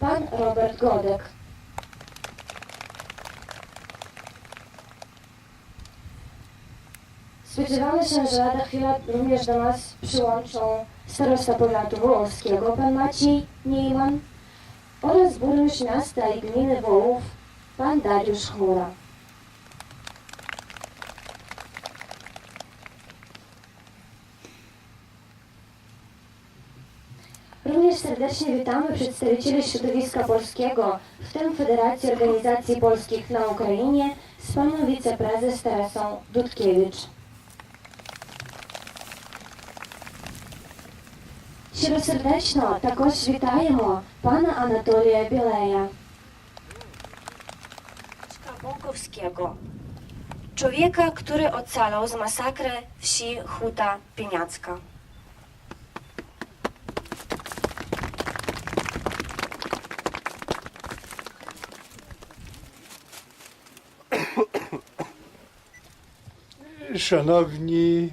pan Robert Godek. Spodziewamy się, że lada chwila również do nas przyłączą starosta powiatu wołowskiego, pan Maciej Niejman oraz burmistrz miasta i gminy Wołów, pan Dariusz Chmura. Również serdecznie witamy przedstawicieli środowiska polskiego, w tym Federacji Organizacji Polskich na Ukrainie z panią wiceprezes Teresą Dudkiewicz. Щиросердечно також вітаємо пана Анатолія Білея. Bąkowskiego. Człowieka, który ocalał z masakry wsi Huta Pieniacka. Szanowni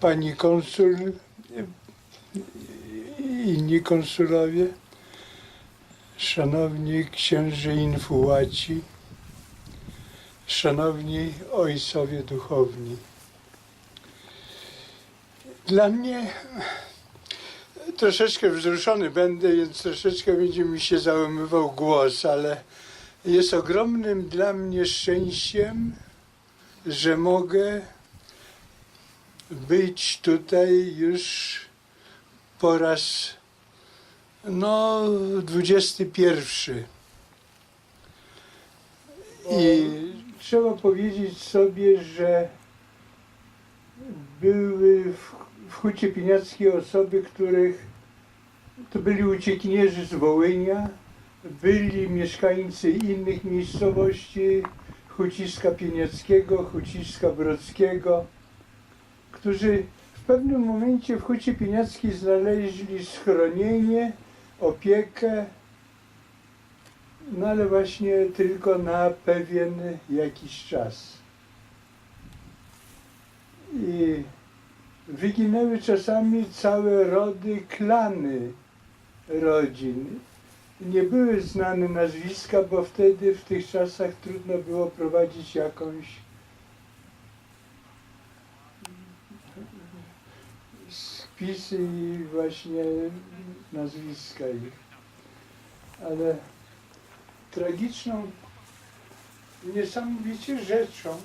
Pani Konsul i inni konsulowie, Szanowni księży infułaci, Szanowni ojcowie duchowni. Dla mnie troszeczkę wzruszony będę, więc troszeczkę będzie mi się załamywał głos, ale jest ogromnym dla mnie szczęściem, że mogę być tutaj już po raz no 21. I trzeba powiedzieć sobie, że były w, w Hucie Pieniackiej osoby, których to byli uciekinierzy z Wołynia, byli mieszkańcy innych miejscowości, Huciska Pieniackiego, Huciska Brodzkiego, którzy w pewnym momencie w Hucie Pieniackiej znaleźli schronienie, opiekę, no ale właśnie tylko na pewien jakiś czas. I wyginęły czasami całe rody, klany rodzin. Nie były znane nazwiska, bo wtedy w tych czasach trudno było prowadzić jakąś spisy i właśnie nazwiska ich. Ale tragiczną, niesamowicie rzeczą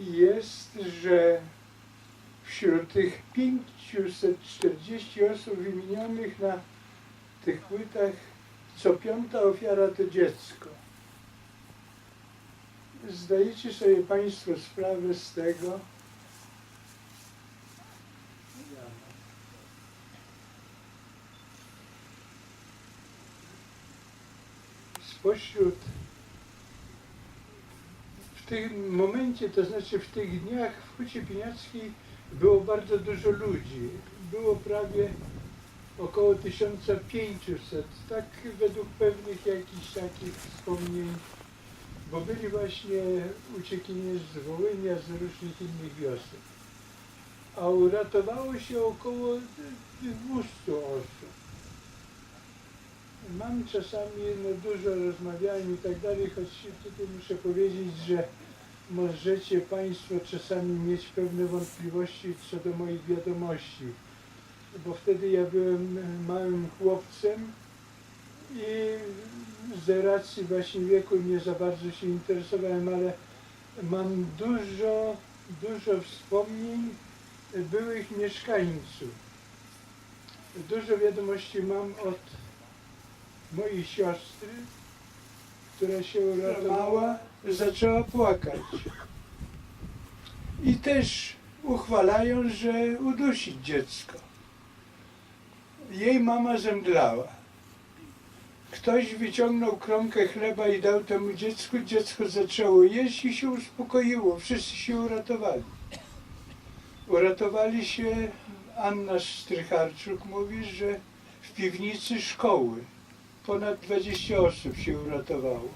jest, że wśród tych 540 osób wymienionych na tych płytach co piąta ofiara to dziecko. Zdajecie sobie Państwo sprawę z tego? Spośród w tym momencie, to znaczy w tych dniach w Hucie Piniackiej było bardzo dużo ludzi. Było prawie około 1500, tak według pewnych jakichś takich wspomnień, bo byli właśnie uciekinierzy z Wołynia, z różnych innych wiosek. A uratowało się około 200 osób. Mam czasami, no dużo rozmawiałem i tak dalej, choć tutaj muszę powiedzieć, że możecie Państwo czasami mieć pewne wątpliwości co do moich wiadomości bo wtedy ja byłem małym chłopcem i z racji właśnie wieku nie za bardzo się interesowałem, ale mam dużo, dużo wspomnień byłych mieszkańców. Dużo wiadomości mam od mojej siostry, która się uratowała, zaczęła płakać. I też uchwalają, że udusić dziecko jej mama zemdlała. Ktoś wyciągnął kromkę chleba i dał temu dziecku, dziecko zaczęło jeść i się uspokoiło. Wszyscy się uratowali. Uratowali się, Anna Strycharczuk mówi, że w piwnicy szkoły ponad 20 osób się uratowało.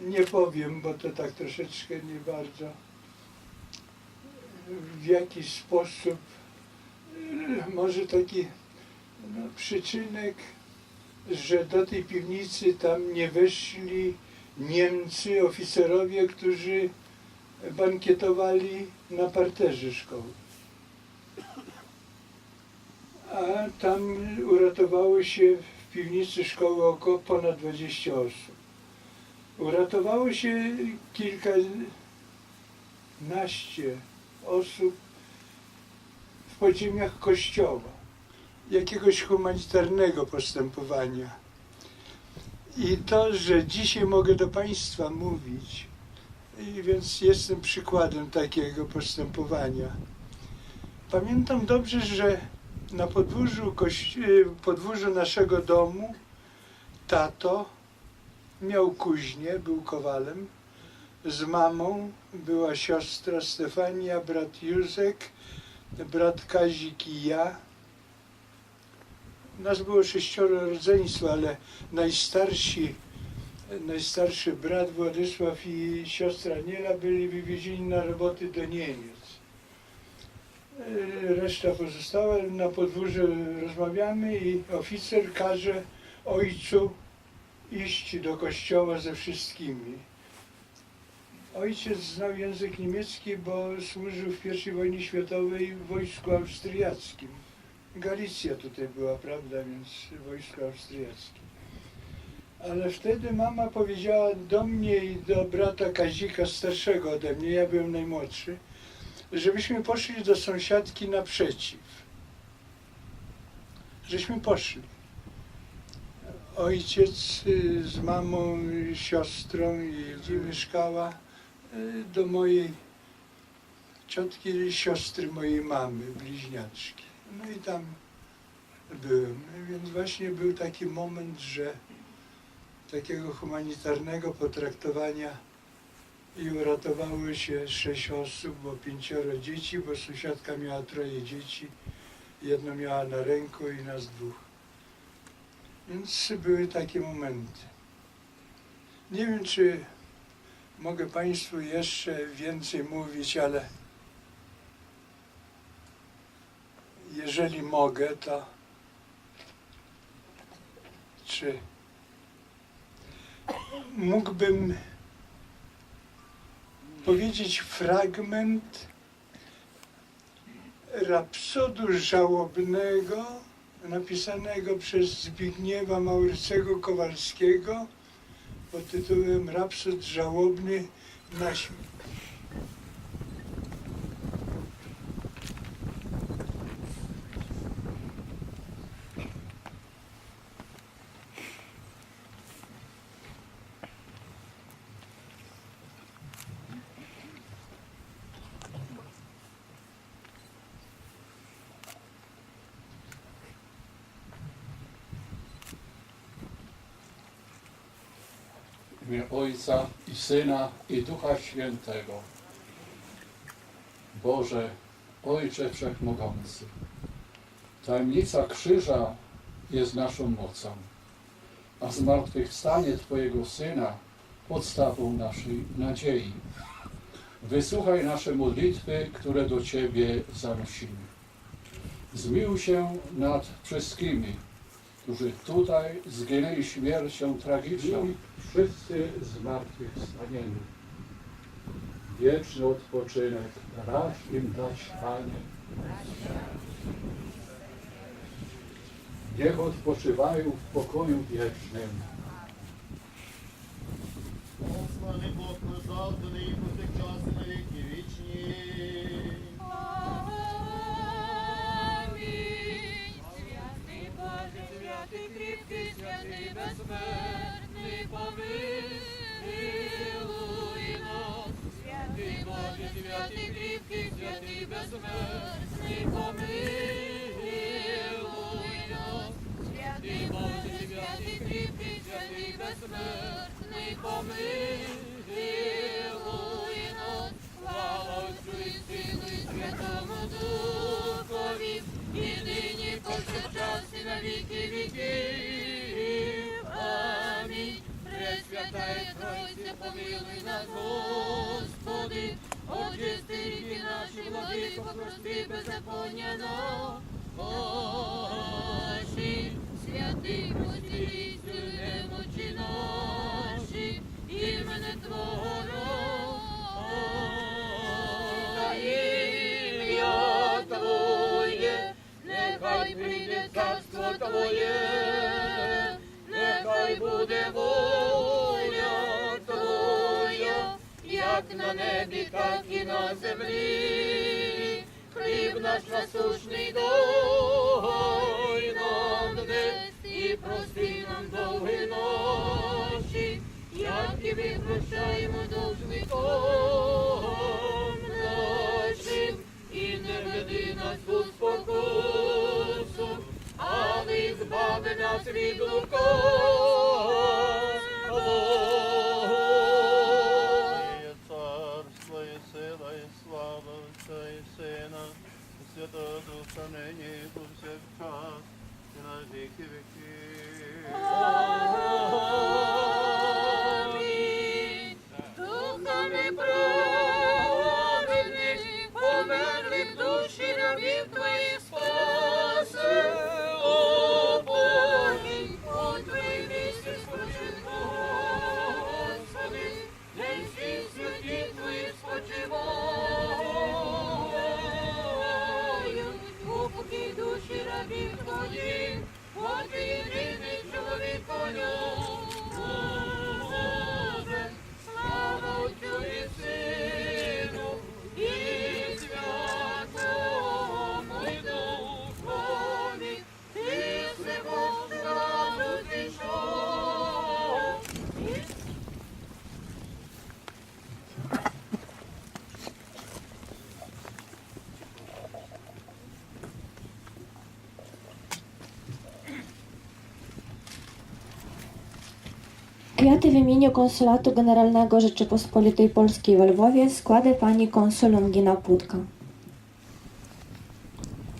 Nie powiem, bo to tak troszeczkę nie bardzo w jaki sposób może taki No, przyczynek, że do tej piwnicy tam nie weszli Niemcy, oficerowie, którzy bankietowali na parterze szkoły. A tam uratowało się w piwnicy szkoły około ponad 20 osób. Uratowało się kilkanaście osób podziemiach kościoła, jakiegoś humanitarnego postępowania. I to, że dzisiaj mogę do Państwa mówić, i więc jestem przykładem takiego postępowania. Pamiętam dobrze, że na podwórzu, y, podwórzu naszego domu tato miał kuźnię, był kowalem. Z mamą była siostra Stefania, brat Józek, brat Kazik i ja. Nas było sześcioro rodzeństwa, ale najstarsi, najstarszy brat Władysław i siostra Niela byli wywiezieni na roboty do Niemiec. E, Reszta pozostała na podwórzu rozmawiamy i oficer każe ojcu iść do kościoła ze wszystkimi. Ojciec znał język niemiecki, bo służył w I wojnie światowej w wojsku austriackim. Galicja tutaj była, prawda, więc wojsko austriackie. Ale wtedy mama powiedziała do mnie i do brata Kazika, starszego ode mnie, ja byłem najmłodszy, żebyśmy poszli do sąsiadki naprzeciw. Żeśmy poszli. Ojciec y, z mamą, siostrą i mieszkała do mojej ciotki, siostry mojej mamy, bliźniaczki. No i tam byłem. Więc właśnie był taki moment, że takiego humanitarnego potraktowania i uratowało się sześć osób, bo pięcioro dzieci, bo sąsiadka miała troje dzieci, jedno miała na ręku i nas dwóch. Więc były takie momenty. Nie wiem, czy mogę Państwu jeszcze więcej mówić, ale jeżeli mogę, to czy mógłbym powiedzieć fragment rapsodu żałobnego napisanego przez Zbigniewa Maurycego Kowalskiego pod tytułem Rapsod żałobny na śmierć. Imię Ojca i Syna i Ducha Świętego. Boże, Ojcze Wszechmogący, tajemnica krzyża jest naszą mocą, a zmartwychwstanie Twojego Syna podstawą naszej nadziei. Wysłuchaj nasze modlitwy, które do Ciebie zanosimy. Zmiłuj się nad wszystkimi, którzy tutaj zginęli śmiercią tragiczną. I wszyscy zmartwychwstanieni. Wieczny odpoczynek racz im dać, Panie. Niech odpoczywają w pokoju wiecznym. Sławy Bogu, zawdy i potykczas na wieki безсмертний, помилуй нас. Слава і Святому Духові, і нині повсякчас і на віки віків. Амінь. Пресвятая Тройця, помилуй нас, Господи, очисти ріки наші, владико, прости беззаконня наші, землі. Хліб наш насущний дай нам днес, і прости нам довги ночі, як і ми прощаємо должником нашим, і не веди нас у спокусу, але збави нас від лукавого. Сила, і слава Отця і Сина, і Святого Духа нині і повсякчас, і на віки віків. Kwiaty w imieniu Konsulatu Generalnego Rzeczypospolitej Polskiej w Lwowie składa pani konsul Longina Płutka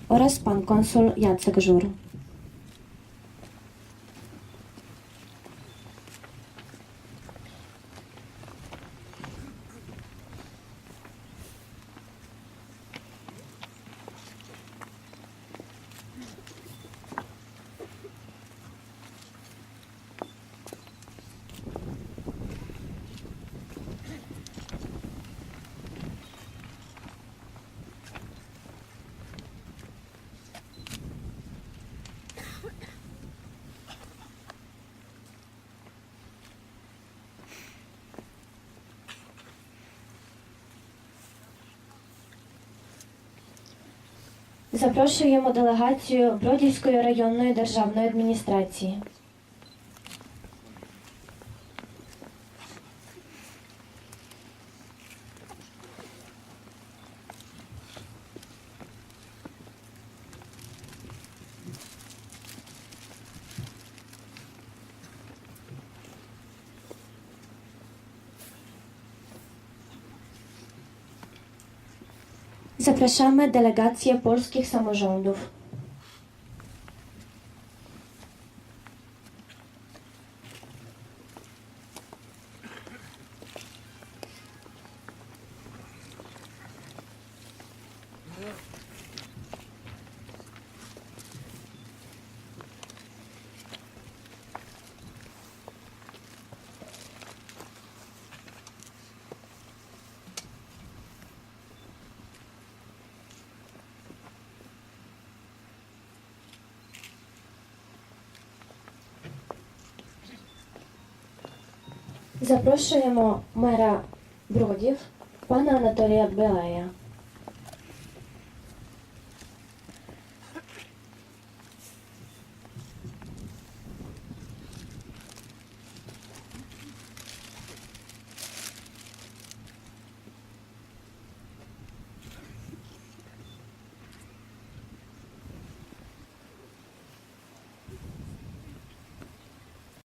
oraz pan konsul Jacek Żur. Запрошуємо делегацію Бродівської районної державної адміністрації. Zapraszamy delegację polskich samorządów. Запрошуємо мера Бродів, пана Анатолія Белея.